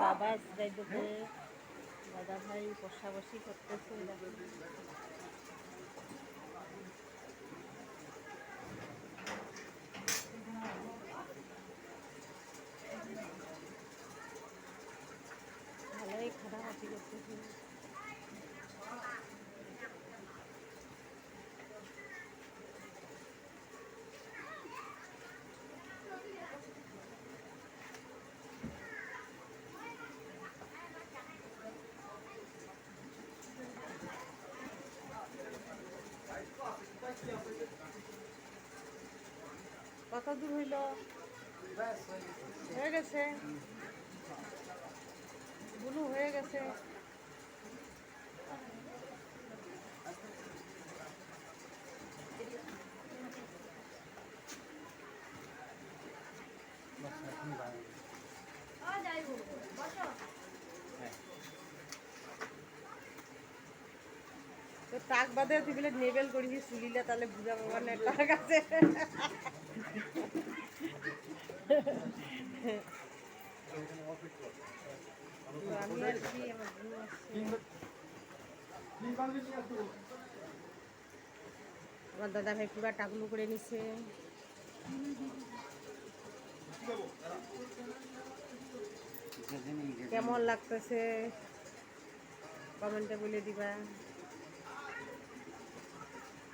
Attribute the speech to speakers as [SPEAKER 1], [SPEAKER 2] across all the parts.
[SPEAKER 1] বাবা যাইতেছে দাদা ভাই বসাবসি করতেছে ভালোই খাটাখাটি করতেছে কত দূর হইল। হয়ে গেছে। বুলু হয়ে গেছে। তো টাক বাদে তুই বলে নেবেল করিবি চুলিলে তাহলে বুঝাবো মানে টাক আছে আমি আর। আমার দাদা ভাই পুরা টাকলু করে নিছে। কেমন লাগতেছে? কমেন্টে বলে দিবা।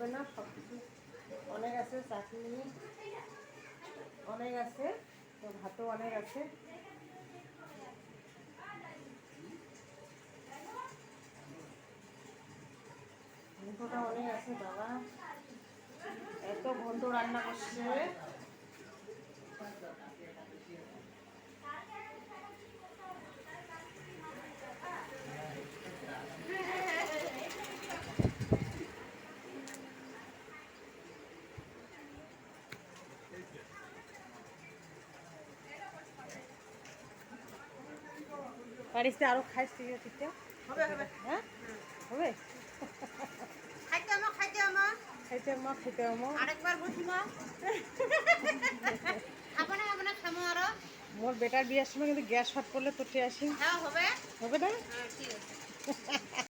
[SPEAKER 1] পড়বে না সব কিছু অনেক আছে, চাটনি অনেক আছে, তো ভাতও অনেক আছে। ঘন্টটা অনেক আছে বাবা। এত ঘন্ট রান্না করছে। পারিস আরও খাইস ঠিক আছে
[SPEAKER 2] হবে হবে।
[SPEAKER 1] হ্যাঁ? হবে?
[SPEAKER 2] খাইতে আমা খাইতে আমা।
[SPEAKER 1] খাইতে মা খাইতে মা
[SPEAKER 2] আরেকবার বসিম খাব না খাব না খামো আরও।
[SPEAKER 1] মোর বেটার বিয়ার সময় কিন্তু গ্যাস ফাট করলে তোরটে আসি
[SPEAKER 2] হ্যাঁ হবে।
[SPEAKER 1] হবে না?
[SPEAKER 2] হ্যাঁ ঠিক আছে।